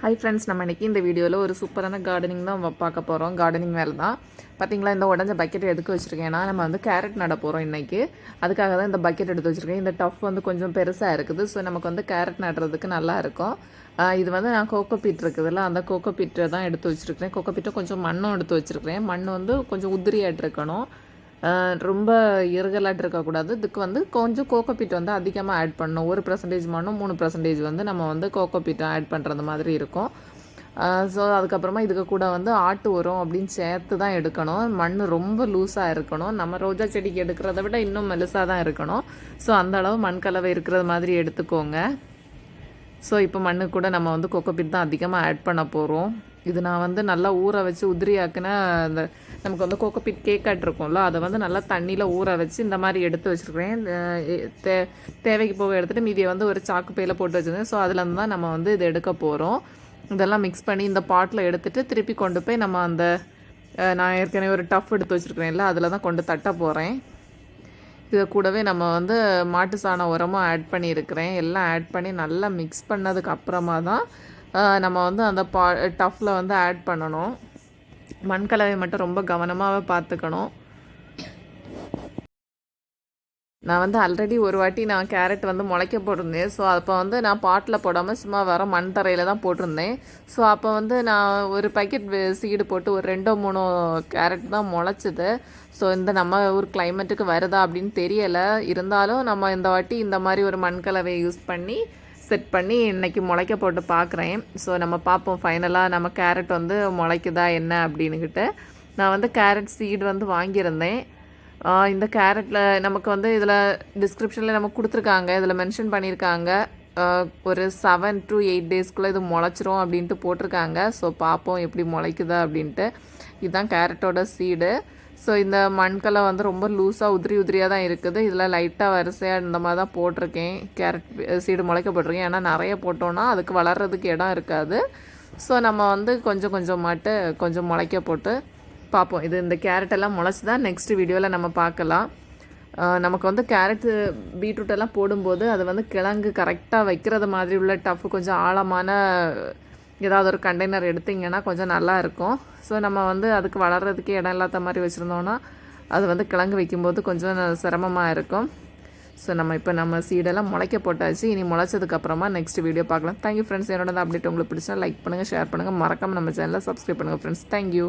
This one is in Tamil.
ஹை ஃப்ரெண்ட்ஸ் நம்ம இன்றைக்கி இந்த வீடியோவில் ஒரு சூப்பரான கார்டனிங் தான் பார்க்க போகிறோம் கார்டனிங் வேலை தான். பார்த்திங்களா இந்த உடஞ்ச பக்கெட் எடுத்து வச்சுருக்கேன்னா நம்ம வந்து கேரட் நட போகிறோம் இன்றைக்கி அதுக்காக தான் இந்த பக்கெட் எடுத்து வச்சுருக்கேன். இந்த டஃப் வந்து கொஞ்சம் பெருசாக இருக்குது. ஸோ நமக்கு வந்து கேரட் நடுறதுக்கு நல்லா இருக்கும். இது வந்து நான் கோகோ பீட் இருக்குதுல்ல அந்த கோகோ பீட்டை தான் எடுத்து வச்சுருக்கேன் கோகோ பீட்டை கொஞ்சம் மண்ணும் எடுத்து வச்சுருக்கேன் மண் வந்து கொஞ்சம் உதிரியாட்டு இருக்கணும். ரொம்ப இறுகலாட்டு இருக்கக்கூடாது இதுக்கு வந்து கொஞ்சம் கோகோபீட் வந்து அதிகமாக ஆட் பண்ணணும். ஒரு பர்சன்டேஜ் மண்ணும் மூணு பர்சன்டேஜ் வந்து நம்ம வந்து கோகோபீட்டை ஆட் பண்ணுறது மாதிரி இருக்கும். ஸோ அதுக்கப்புறமா இதுக்கு கூட வந்து ஆட்டு உரம் அப்படின்னு சேர்த்து தான் எடுக்கணும். மண் ரொம்ப லூஸாக இருக்கணும். நம்ம ரோஜா செடிக்கு எடுக்கிறத விட இன்னும் மெலுசாக தான் இருக்கணும். ஸோ அந்த அளவு மண் கலவை இருக்கிறது மாதிரி எடுத்துக்கோங்க. ஸோ இப்போ மண்ணு கூட நம்ம வந்து கொக்கோபிட் தான் அதிகமாக ஆட் பண்ண போகிறோம் இது நான் வந்து நல்லா ஊற வச்சு உதிரியாக்குன அந்த நமக்கு வந்து கோகோபிட் கேக் ஆட் இருக்கும்ல அதை வந்து நல்லா தண்ணியில் ஊற வச்சு இந்த மாதிரி எடுத்து வச்சுருக்கிறேன். தே தேவைக்கு போக எடுத்துகிட்டு மீதியை வந்து ஒரு சாக்கு பையில் போட்டு வச்சுருந்தேன். ஸோ அதுலேருந்து தான் நம்ம வந்து இது எடுக்க போகிறோம் இதெல்லாம் மிக்ஸ் பண்ணி இந்த பாட்டில் எடுத்துகிட்டு திருப்பி கொண்டு போய் நம்ம அந்த நான் ஏற்கனவே ஒரு டஃப் எடுத்து வச்சுருக்கிறேன்ல அதில் தான் கொண்டு தட்ட போகிறேன் இதை கூடவே நம்ம வந்து மாட்டு சாண உரமும் ஆட் பண்ணியிருக்கிறேன். எல்லாம் ஆட் பண்ணி நல்லா மிக்ஸ் பண்ணதுக்கு அப்புறமா தான் நம்ம வந்து அந்த பா டஃப்பில் வந்து ஆட் பண்ணணும். மண் கலவை மட்டும் ரொம்ப கவனமாக பார்த்துக்கணும். நான் வந்து ஆல்ரெடி ஒரு வாட்டி நான் கேரட் வந்து முளைக்க போட்டிருந்தேன். ஸோ அப்போ வந்து நான் பாட்டில் போடாமல் சும்மா வர மண் தரையில் தான் போட்டிருந்தேன். ஸோ அப்போ வந்து நான் ஒரு பாக்கெட் சீடு போட்டு ஒரு ரெண்டோ மூணோ கேரட் தான் முளைச்சிது. ஸோ இந்த நம்ம ஊர் கிளைமேட்டுக்கு வருதா அப்படின்னு தெரியலை. இருந்தாலும் நம்ம இந்த வாட்டி இந்த மாதிரி ஒரு மண் கலவையை யூஸ் பண்ணி செட் பண்ணி இன்றைக்கி முளைக்க போட்டு பார்க்குறேன் ஸோ நம்ம பார்ப்போம் ஃபைனலாக நம்ம கேரட் வந்து முளைக்குதா என்ன அப்படின்னுக்கிட்டு நான் வந்து கேரட் சீடு வந்து வாங்கியிருந்தேன். இந்த கேரட்டில் நமக்கு வந்து இதில் டிஸ்கிரிப்ஷனில் நமக்கு கொடுத்துருக்காங்க. இதில் மென்ஷன் பண்ணியிருக்காங்க. ஒரு செவன் டு எயிட் டேஸ்க்குள்ளே இது முளைச்சிரும் அப்படின்ட்டு போட்டிருக்காங்க. ஸோ பார்ப்போம் எப்படி முளைக்குதா அப்படின்ட்டு. இதுதான் கேரட்டோட சீடு ஸோ இந்த மண்கலை வந்து ரொம்ப லூஸாக உதிரி உதிரியாக தான் இருக்குது. இதில் லைட்டாக வரிசையாக இந்த மாதிரி தான் போட்டிருக்கேன். கேரட் சீடு முளைக்க போட்டிருக்கேன் ஏன்னா நிறைய போட்டோன்னா அதுக்கு வளர்கிறதுக்கு இடம் இருக்காது. ஸோ நம்ம வந்து கொஞ்சம் கொஞ்சமாட்டு கொஞ்சம் முளைக்க போட்டு பார்ப்போம். இது இந்த கேரட் எல்லாம் முளைச்சி தான் நெக்ஸ்ட் வீடியோவில் நம்ம பார்க்கலாம். நமக்கு வந்து கேரட்டு பீட்ரூட்டெல்லாம் போடும்போது அது வந்து கிழங்கு கரெக்டாக வைக்கிறது மாதிரி உள்ள டஃப் கொஞ்சம் ஆழமான ஏதாவது ஒரு கண்டெய்னர் எடுத்தீங்கன்னா கொஞ்சம் நல்லா இருக்கும். ஸோ நம்ம வந்து அதுக்கு வளர்கிறதுக்கு இடம் இல்லாத மாதிரி வச்சுருந்தோன்னா அது வந்து கிழங்கு வைக்கும்போது கொஞ்சம் சிரமமாக இருக்கும். ஸோ நம்ம இப்போ நம்ம சீடெல்லாம் முளைக்க போட்டாச்சு. இனி முளைச்சதுக்கப்புறமா நெக்ஸ்ட் வீடியோ பார்க்கலாம். தேங்க்யூ ஃப்ரெண்ட்ஸ் என்னோட அப்டேட் உங்களுக்கு பிடிச்சா லைக் பண்ணுங்கள் ஷேர் பண்ணுங்கள் மறக்காமல் நம்ம சேனலை சப்ஸ்கிரைப் பண்ணுங்கள் ஃப்ரெண்ட்ஸ் தேங்க்யூ